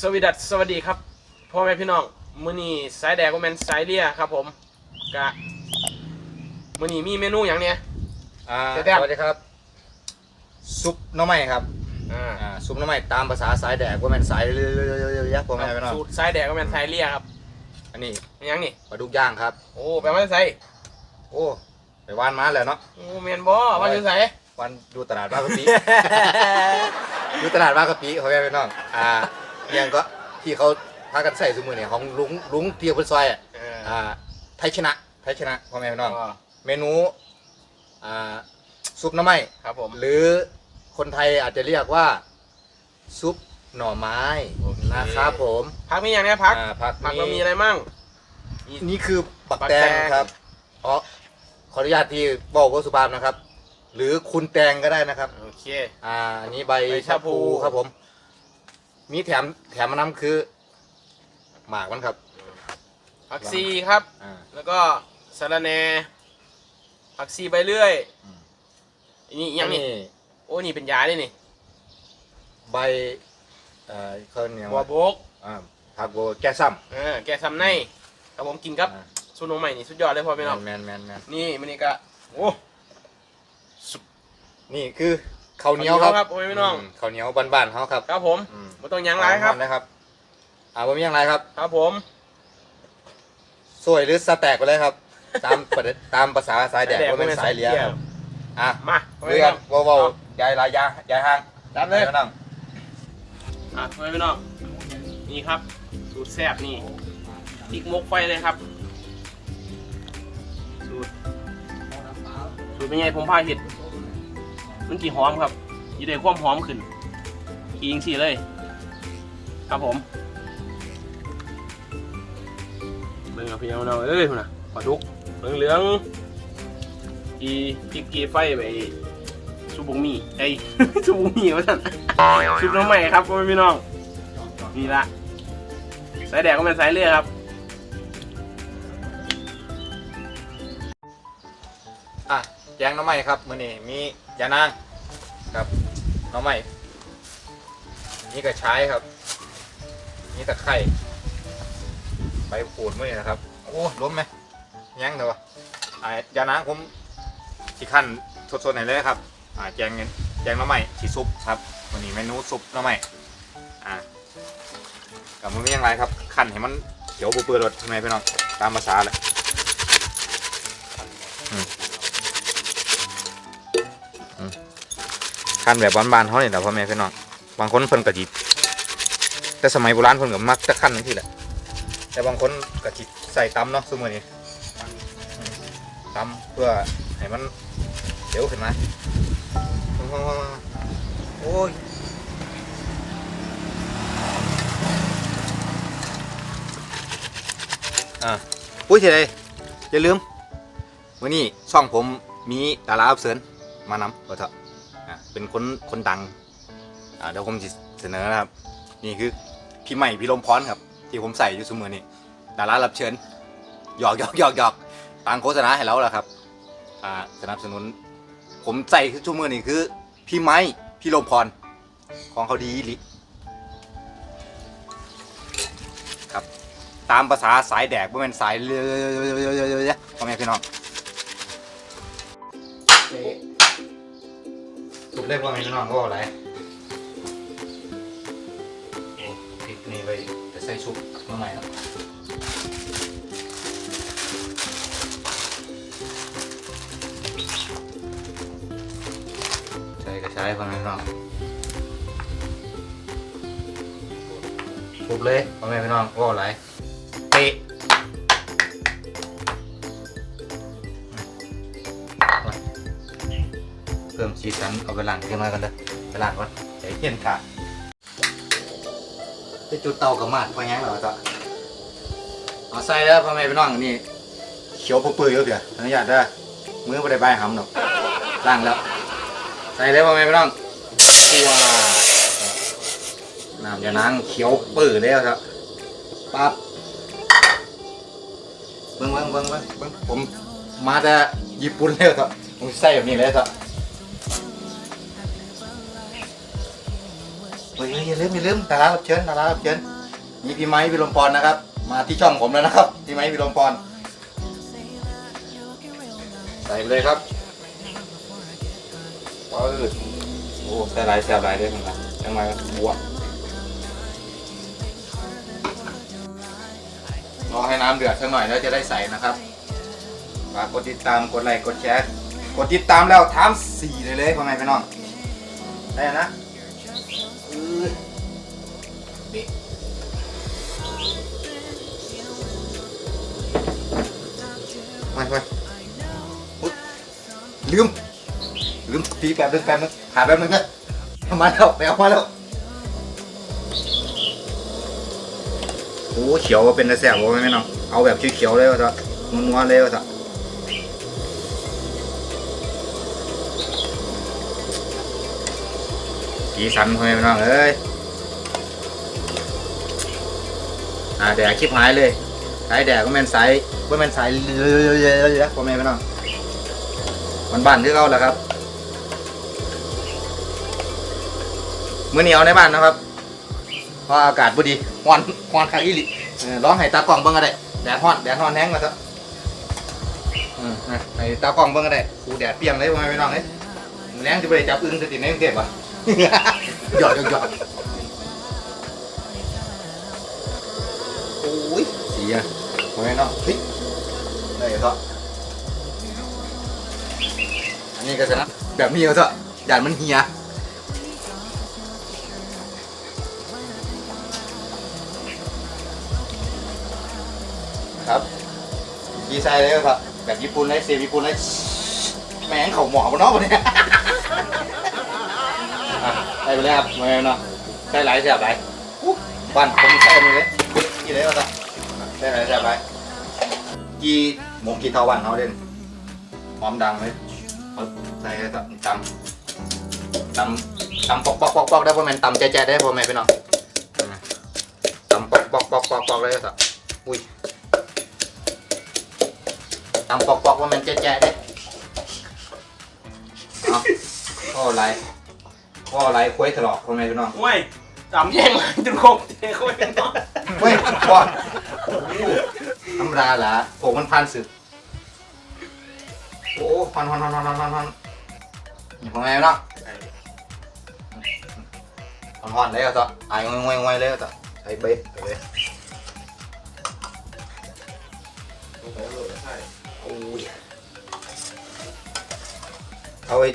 สวัสดีสวัสดีครับพ่อแม่พี่น้องมื้อนี้สายแดกก็แม่นสายเลียครับผมกะมื้อนี้มีเมนูอย่างเนี้ย อ่าเจ๊แต้ม สวัสดีครับ ซุปหน้ำไม้ครับอ่าอ่าซุปหน้ำไม้ตามภาษาสายแดกว่าแมันสายเรื่อยๆๆๆๆพ่อแม่พี่น้องสูตรสายแดกก็แม่นสายเลียครับอันนี้เป็นหยังนี่ปลาดุกย่างครับ โอ้แปลว่าใส่โอ้ไปวานมาแล้วเนาะโอ้แม่นบ่ว่าจะใส่วันดูตลาดบางกะปิ ดูตลาดบางกะปิพ่อแม่พี่น้องอ่าเรี ยงก็ที่เขาพากันใส่สมือเนี่ยของลุงลุงเตียวพุทซอยอะเอออ่าไทยชนะไทยชนะพ่อแม่พี่น้อง ก็เมนูอ่าซุปหน้ำไม้ครับผม หรือคนไทยอาจจะเรียกว่า ซุปหน่อไม้โอเค นะครับผมพักมีอย่างเนี้ยพักอ่าผักผักเรามีอะไรมั่งมีนี่คือปักปักแตแตงงครับเพราะขออนุญาตที่บอกว่าสุภาพนะครับ หรือคุณแตงก็ได้นะครับ โอเค อ่าอันนี้ใบใบชะชะพู พูครับผม มีแถมแถมมานำคือหมากมันครับ ผักซีครับ อ่า แล้วก็สะระแหน่ผักซีไปเรื่อยอืม อันนี้อีกอยังนี่โอ้นี่เป็นยาด้วยนี่ใบเอ่อเขาเนี่ยกบัวว่าบกอ่าผักบัวแก้ซ้เออแกซ้ำในครับผมกินครับำอ่าสูตรนมใหม่นี่สุดยอดเลยพ่อพี่น้องแมนแมนแมนนี่มันนี่ก็โอ้นี่คือ ข้าวเหนียวครับข้าวเหนียวครับโอ้ยพี่น้อง มข้าวเหนียวบ้านๆเขาครับครับผมอืมไม่ต้องยั้งไรครับ นะครับอ่าว่ามีอย่างไรครับ ครับผมสวยหรือสแต็กไปเลยครับ ตามประเด็นตามภาษาสายแดกว่าเป็นสายเหลียครับอะมาพ่อเรืพี่อน้นองเบาๆยายลายยายายห่างตามเลยไปนั่งอะพ่อพี่น้องนี่ครับ สูตรแซ่บนี่พริกมกไฟเลยครับ สูตรสูตรเป็นไงผมพาเห็ด มันกี่หอมครับยีได้ความหอมขึ้นกีงสีเลย ครับผมเบิ่งเอาพี่น้องเอ้ยพุ่นนะปลาดุกเหลืองๆอีพริกกีไฟไปซูบุงมีไอยซูบุงมีวะท่านซุปน้องใหม่ครับพ่อแม่พี่น้องนี่ละสายแดกก็เป็นสายเลือดครับอะแยงน้ำไม้ครับมื้อนี้มี ยานางครับน้ำไม้นี่กระชายครับ นี่ตะไคร่ใบขูดมื้อนี้นะครับ โอ้ล้มไหมยังเถอะวะอ่ายานางผมสิขั้นสดๆไหนเลยครับอ่าแจงแจงน้ำไม้สีซุปครับวันนี้เมนูซุปน้ำไม้อ่ากับมันมีอย่างไรครับขั้นให้มันเขียวเปื่อยๆรสทำไมพี่น้องตามภาษาเล ยขั้นแบบบ้านๆเขาเนี่ยแหละพ่อแม่พี่น้องบางคนเพิ่นกะจิแต่สมัยโบราณเพิ่นก็มักจะขั้นนั่นที่แหละ แต่บางคนกะจิใส่ตำเนาะสมือนี้อืมตำเพื่อให้มันเดี๋ยวขึ้นมาโอ้ยอะปุ้ยเฉยอย่าลืมวันนี้ช่องผมมีดาราอับเสริญมานำก็เถอะ เป็นคนคนดังอ่าเดี๋ยวผมจะเสนอนะครับ นี่คือพี่ใหม่พี่ลมพรครับ ที่ผมใส่อยู่เสมอนี่ดารารับเชิญหยอกหยอกหยอกหยอกตังโฆษณาให้แล้วล่ะครับอ่าสนับสนุน ผมใส่ชั่วมือนี่คือ พี่ไม้พี่ลมพร ของเขาดีอีหลิครับ ตามภาษาสายแดกว่าเป็นสายเรือพ่อแม่พี่น้อง เล็กว่าไงน้องก็อะไรพริกนี่ไปจะใส่ซุปเมื่อไหร่ครับใช้ก็ใช้พ่อแม่พี่น้องสุดเลยพ่อแม่พี่น้องก็อะไร มชีสันเอาไปล้างเทียมมากันเด้อไปล้างก่อนใจเย็นค่ะจะจุดเตากับมาดพอยังเหรอจ๊ะเอาใส่แล้วพ่อแม่พี่น้องนี่เขียวปื่อยเยอะเดี๋ยวอนุญาตเด้มือไม่ได้ใบหำหรอกล้างแล้วใส่เลยพ่อแม่พี่น้องว้าน้ำยานางเขียวปื่อยแล้วครับปั๊บเบิ้งเบิ้งเบิ้งเบิ้งเบิ้งผมมาแต่ญี่ปุ่นแล้วครับผมใส่แบบนี้เลยครับ เฮ้ยอย่าลืมอย่าลืมดารารับเชิญดารารับเชิญนี่พี่ไม้พี่ลมพรนะครับ มาที่ช่องผมแล้วนะครับพี่ไม้พี่ลมพรใส่ไปเลยครับว้าวโอ้ใส่ลายแซ่บลายเลยครับยังไงบัวรอให้น้ำเดือดสักหน่อยแล้วจะได้ใส่นะครับฝากกดติดตามกดไลค์กดแชร์กดติดตามแล้วทามสี่เลยเลยพ่อแม่พี่น้องได้นะ นี่ไม่ไม่อุ๊ยลืม ลืมตีแป๊บนึงแป๊บนึงหาแป๊บนึงนะเอามาแล้วไปเอามาแล้วโอ้เขียวว่าเป็นตะแสบว่าไม่น้องเอาแบบเขียวๆเลยว่าจะนัวๆเลยว่าจะสีสันพ่อแม่พี่น้องเอ้ย อ่าแดกคลิปหายเลยสายแดดก็แม่นสายก็แม่นสายเยอะๆๆๆพ่อแม่พี่น้องมันบ้านที่เขาแหละครับมื้อนี้เอาในบ้านนะครับเพราะอากาศบ่ดีฮ้อนฮ้อนคักอีหลีเออร้องให้ตากล้องเบิ่งก็ได้แดดฮอนแดดฮอนแห้งมาซะอืมนะให้ตากล้องเบิ่งก็ได้กูแดดเปียงเลยพ่อแม่พี่น้องเอ้ยแรงสิบ่ได้จับอึ่งจะติดในกรุงเทพวะหยอดหยอด อ้ยสีอะพ่อแม่พี่น้องเฮ้ยได้ก็อันนี้ก็ชนะแบบนี้ก็เถอะหยาดมันเหียครับดีไซน์เลยครับแบบญี่ปุ่นเลยเสียบญี่ปุ่นเลยแม่งเขาหมอบนเนาะวันนี้อะได้ไปเลยครับมาเนาะใส่หลายแสบหลายอุ๊ยบ้านผมใส่มาเลยกี่เลยก็ ใส่หลายแสบหลายกี่หมงกี่เท่าบ้านเขาเด่นหอมดังเลยปึ๊บใส่เลยครับตำตำตำปอกปอกปอกปอกได้พ่อแม่นตำแจ๊ะๆได้พ่อแม่พี่น้องตำปอกปอกปอกปอกปอกเลยครับอุ้ยตำปอกปอกว่ามันแจ๊ะๆเด้เอาข้ออะไรข้ออะไรควยถลอกคนไหมพี่น้องโอ้ยจำแย่งมาจนครบเจ้าคนเป็นต้นเฮ้ยก่อน ธรรมดาละผมมันพันสึก โอ้พันพันพันพันพันพันพันนี่คนไหมพี่น้องพันพันเลยก็ต่อไอ้งวยงวยงวยเลยก็ต่อใส่เบ๊ไปเลยโอ้ยเอาไอ้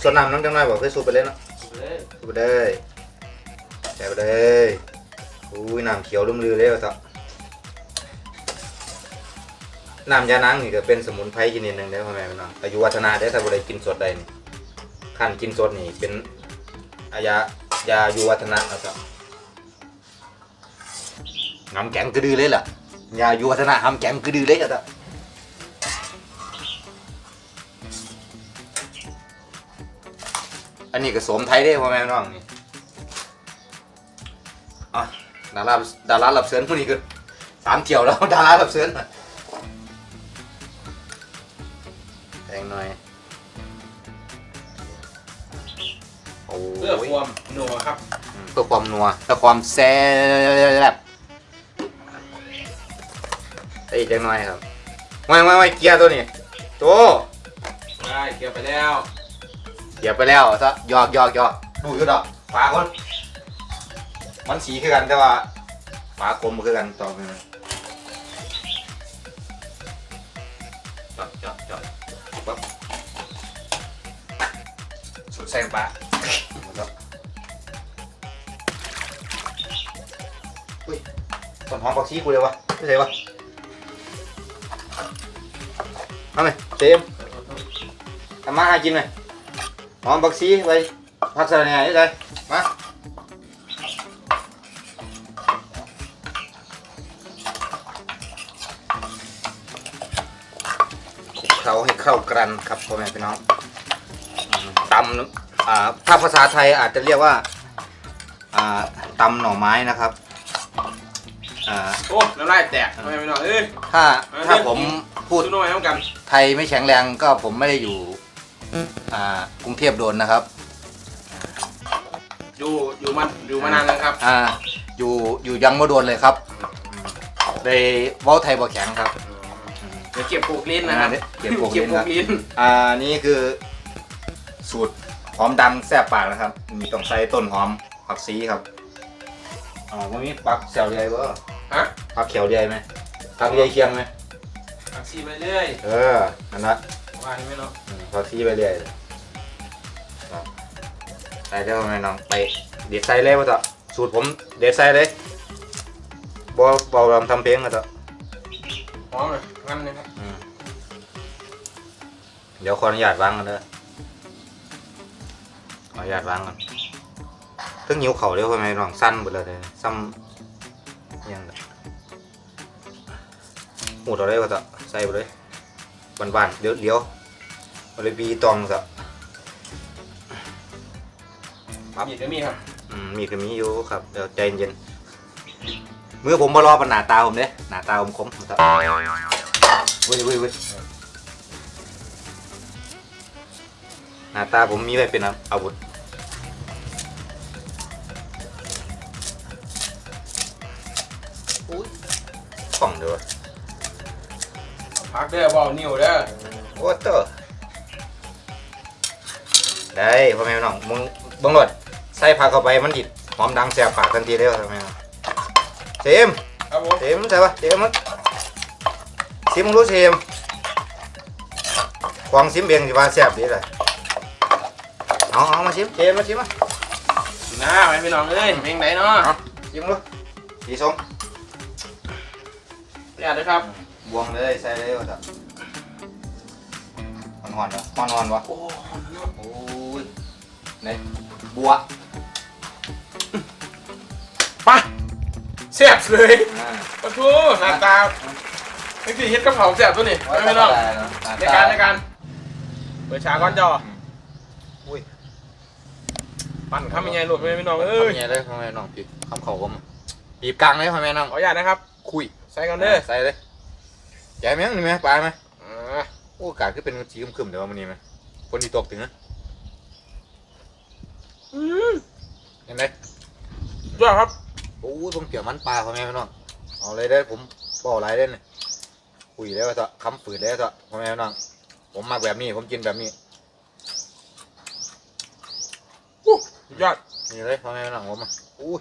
ส่วนน้ำน้องจังไรบอกให้สูบไปเลยเนาะสูบไปเลยใส่ไปเลยอุ้ยน้ำเขียวลุ่มลือเลยว่าซะ น้ำยานางนี่ก็เป็นสมุนไพรชนิดหนึ่งได้พ่อแม่พี่น้องอายุวัฒนาได้ถ้าบ่ได้กินสดได้นี่ขั้นกินสดนี่เป็นอายายาอายุวัฒนะแล้วก็น้ำแกงกระดือเลยล่ะยาอายุวัฒนะทำแกงกระดือเลยอะจ้ะอันนี้ก็สมไทยได้พ่อแม่พี่น้องนี่อะดาราดารารับเชิญผู้นี้คือสามเที่ยวแล้วดารารับเชิญน่ หน่อยโอ้เพื่อยความหนัวครับเพื่อความนัวเพื่อความแซ่บไอ้ยจังหน่อยครับไม่ไม่ไม่เกียร์ตัวนี้โตได้เกี่ยวไปแล้วเกียร์ไปแล้วซะหยอกหยอกหยอกดูอยู่ดอกฝาคนมันสีคือกันแต่ว่าฝากลมคือกันต่อไปนะ สุดแซงปะครับอุ้ยต้นหอมผักชีกูเลยวะไม่ใช่วะเอาไหมเจมส์ทำมาหากินไหมหอมผักชีไปพักสะระแหน่นี่เลยมาคลุกเคล้าให้เข้ากันครับพ่อแม่พี่น้องอืมตำ อ่าถ้าภาษาไทยอาจจะเรียกว่าอ่าตำหน่อไม้นะครับอ่าโอ้น้ำลายแตกทำไมไม่นอนเอ้ย ถ้าถ้าผมพูดสู้หน่อยต้องกันไทยไม่แข็งแรงก็ผมไม่ได้อยู่อ่ากรุงเทพโดนนะครับอยู่อยู่มันอยู่มานานแล้วครับอ่าอยู่อยู่ยังไม่โดนเลยครับเลยเว้าไทยบ่แข็งครับเดี๋ยวเก็บปลูกลิ้นนะครับอ่าเก็บปลูกลิ้นเก็บปลูกลิ้น อ่านี่คือสูตร หอมดำแซ่บปากนะครับ มีต้องใส่ต้นหอมผักชีครับอ่าวันนี้ปักแซวใหญ่บ่ฮะปักเขียวใหญ่ไหมปักใหญ่เคียงไหมผักชีไปเรื่อยเอออันนั้นว่านี่ไหมเนาะอืมผักชีไปเรื่อยเลยครับใส่ได้ไหมน้องไปเด็ดใส่เลยว่าต่อสูตรผมเด็ดใส่เลยบ่บ่ลำทำเพลงก็ต่อหอมเลยงั้นเลยครับอืมเดี๋ยวขออนุญาตวางกันเด้อ ขออนุญาตวางกันเพิ่งหิวเข่าวเดี๋ยวทำไมน้องสั้นหมดเลยเนี่ยซ้ำยังไงหูดเอาได้ป่ะจ๊ะใส่ไปเลยบานๆเดี๋ยวเดี๋ยวมันเลยบีตองจ๊ะครับมีดก็มีครับอืมมีคือมีอยู่ครับเดี๋ยวใจเย็นๆมือผมมารอปัญหาตาผมเด้หน้าตาผมคมจ๊ะเว้ยเว้ยเว้ย หน้าตาผมมีไว้เป็นอาวุธอุ้ยกล่องเด้อพักเด้อเบานิ้วเด้อโอ้เตอร์ได้พ่อแม่พี่น้องมึงเบังรถใส่ผักเข้าไปมันดิดหอมดังแสบปากทันทีเลยพ่อแม่พี่น้องเซมครับผมเซมใช่ปะเซมมันซิมมึงรู้เซมควางซิมเองสิว่าแสบดีเลย เอาเอามาซิมเซมมาซิมมาน้าไปพี่น้องเอ้ยเพลงไหนเนาะเอาซิมดูสีส้มอย่าเลยครับบวงเลยใส่เลยว่าจะหอนหอนๆวะหอนหอนๆวะโอ้โอ้ยในบัวปะแซ่บเลยอ่าปะทูหน้าตาไม่สิเฮ็ดกะเพราแซ่บตัวนี้ไม่น้องในการในการเปิดฉากก่อนจออุ้ย ปั่นข้ามยังไงหลุดไปพี่น้องเอ้เอ้ยยเลยพ่อแม่น้องปีบคำเขาผมปีบกลางเลยพ่อแม่น้องขออนุญาตนะครับ คุยใส่กันเด้อใส่เลยใหญ่ไหมนี่ไหมปลาไหมอ่าโอ้อากาศก็เป็นสีครึมๆเดี๋ยววันนี้ไหมฝนที่ตกถึงนะอืมเห็นไหมยอดครับโอ้ยผมเกี่ยวมันปลาพ่อแม่พี่น้องเอาเลยได้อผมบอกอะไรได้อเนี่ยคุยแล้วเถอะคำฝืนแล้วเถอะพ่อแม่พี่น้องผมมักแบบนี้ผมกินแบบนี้ ยอดนี่เลยพ่อแม่พี่น้องผมอะอุ้ย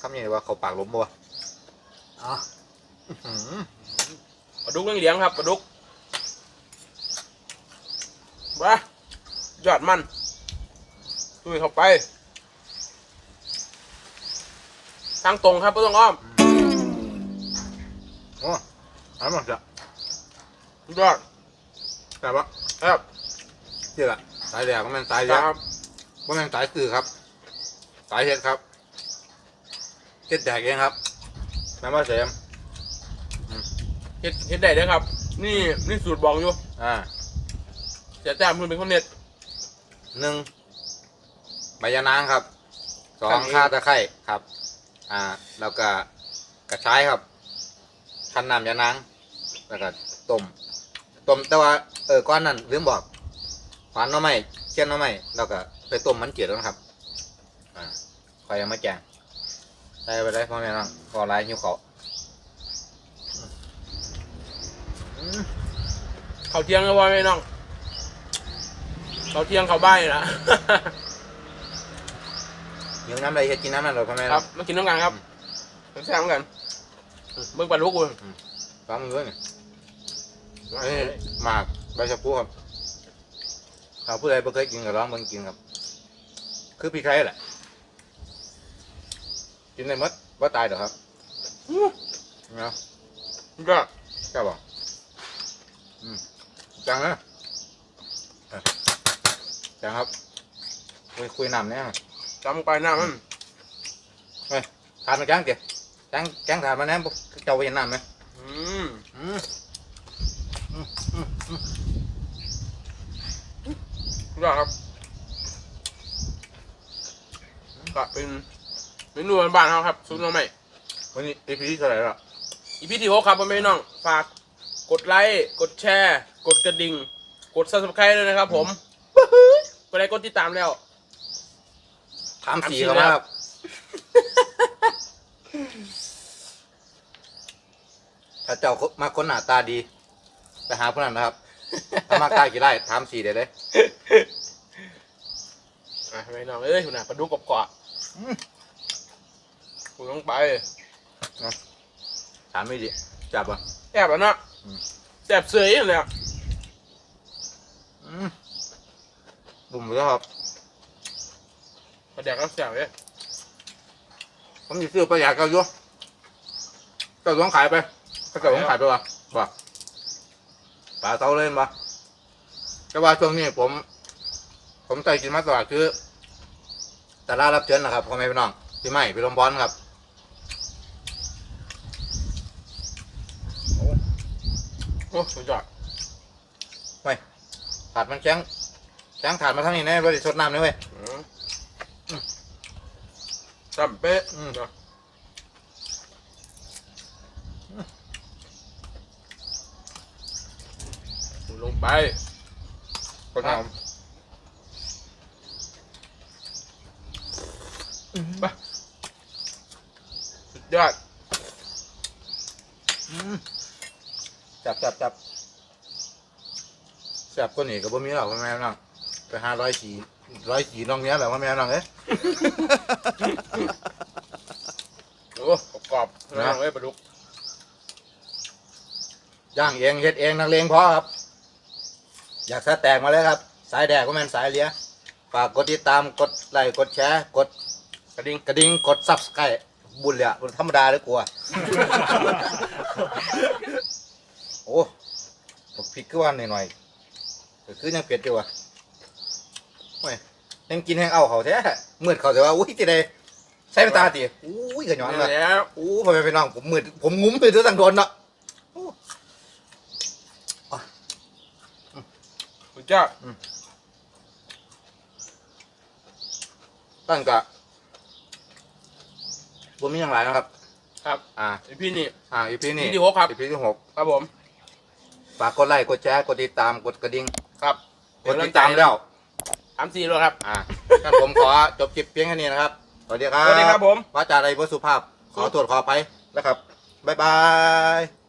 คำนี้ว่าเขาปากล้มบ่วะอะอื้อหือปลาดุกเลี้ยงๆครับปลาดุกว้ายอดมันดุยเข้าไป ทางตรงครับไม่ต้องอ้อมโอ้อร่อยจ้ะยอดแต่ว่าครับเจ๊ละสายแดกก็แม่นสายคแดก รับก็แม่นสายสื่อครับ สายเฮ็ดครับเฮ็ดแดกเองครับแม่มาเสมเฮ็ดเฮ็ดได้เด้อครับ นี่นี่สูตรบอกอยู่อ่าเสียแต้มเพิ่นเป็นคนเน็ตหนึ่งใบยะนางครับสองครับข่าตะไคร้ครับ อ่า แล้วก็กระชายครับคั้นน้ำยะนางแล้วก็ต้มต้มแต่ว่าเออก้อนนั้นลืมบอกฝานหน้อไม้เคี่ยนหน้อไม้แล้วก็ ไปต้มมันเกลือแล้วนะครับ อ่าคอยเอามาแกงใส่ไปเลยพ่อแม่น้องขอลายหิวเขาวอืมเขาวเที่ยงก็ว่าไม่น้อง เขาวเที่ยงเขาวบ่ายนะหิวน้ำอะไรเฮ็ดกินน้ำนั่นเลยพ่อแม่คน้รัอบงมากินน้ำกันครับแซ่บเหมือนกันเบิ่งปลาดุกกูฟังมือด้วยนี่เอ้ยหมากใบชะพูครับถ้าผู้ใดบ่เคยกินก็ลองเบิ่งกินครับ คือพริกไทยแหละ กินได้หมดบ่ตายดอกครับอื้อเนาะยอดแค่บ่อืมจังนะเออจังครับ คุยคุยน้ำเนี่ยจำไปหน้ามันทานมาจังเกี่ยจังจังทานมาแน่บ่เจ้าไปเห็นน้ำไหมอืมอืมอืมอืมอืมยอดครับก็ เป็นเมนูบ้านๆเขาครับซุปน้องใหม่วันนี้ EP ที่เท่าไหร่ละอีพีที่หกครับพ่อแม่พี่น้องฝากกดไลค์กดแชร์ กดกระดิ่ง กด subscribe ด้วยนะครับ ผมกดไลค์กดติดตามแล้ว ถามสีถามสีเขาแล้วครับ ถ้าเจ้ามาคนหน้าตาดีไปหาผู้นั้นนะครับ ถ้ามาตากี่ไร่ถามสีเดี๋ยวเลย อะพี่น้องเอ้ยคุณน่ะปลาดุกกรอบอืมๆ คุณต้องไปถามไม่ดีจับอะแอบแล้วเนาะอืมแสบเสยเลยอะอืมบุ่มแล้วครับประเดี๋ยวก็แสบเลยผมจะซื้อปลาอยากเกาอยู่เจ้าต้องขายไปถ้าเกิดผมขายไปวะบ่ปลาเตาเล่นบ่แต่ว่าช่วงนี้ผม ผมใจกินมาตลอดคือ แต่ละรับเชิญนะครับพ่อแม่พี่น้องพี่ใหม่พี่ลมพรครับโอ้สุดยอดถาดมันแข็งแข็งถาดมาทั้งนี้แน่ไม่ได้ชดน้ำเลยเว้ยอืมจับเป๊ะอืมเนาะลงไปคนเอาสุดยอดอืมจับจับจับแซ่บก็หนีกับบ่มีหรอกพ่อแม่พี่น้องไปหาร้อยสีร้อยสีน้องเนี้ยแหละพ่อแม่พี่น้องเอ้ยโอ้กรอบๆนะนะเอ้ยปลาดุกย่างเองเฮ็ดเองนักเลงพอครับ อยากสะแตกมาเลยครับ สายแดกก็แม่นสายเลียฝากกดติดตามกดไลค์กดแชร์กดก ระดิ่งกระดิ่งกดซับสไครต์บุญเลยอะบุญธรรมดาเลยกลัว โอ้บอกพริกคือว่าหน่อยๆก็คือยังเผ็ดอยู่ว่ะโอ้ยยังกินแห้งเอาเขาแท้มืดเขาแต่ว่าอุ้ยติดเลยใช้ไปตาตีอุ้ยกระหยอนนี่เลยแล้วอู้พ่อแม่พี่น้องผมมืดผมงุ้มไปด้วยตั้งโดนเนาะสุดยอดตั้งกะ ผมมีอย่างไรนะครับ ครับ อ่าไอพี่นี่ อ่าอีพีนี้ EP ที่หกครับ อีพีที่หกครับผม ฝากกดไลค์กดแชร์กดติดตามกดกระดิ่งครับกดติดตามแล้ว สามสี่แล้วครับ อ่างั้นผมขอจบคลิปเพียงแค่นี้นะครับ สวัสดีครับสวัสดีครับผม ว่าจาอะไรบ่สุภาพ ขอตรวจขอไปนะครับ บ๊ายบาย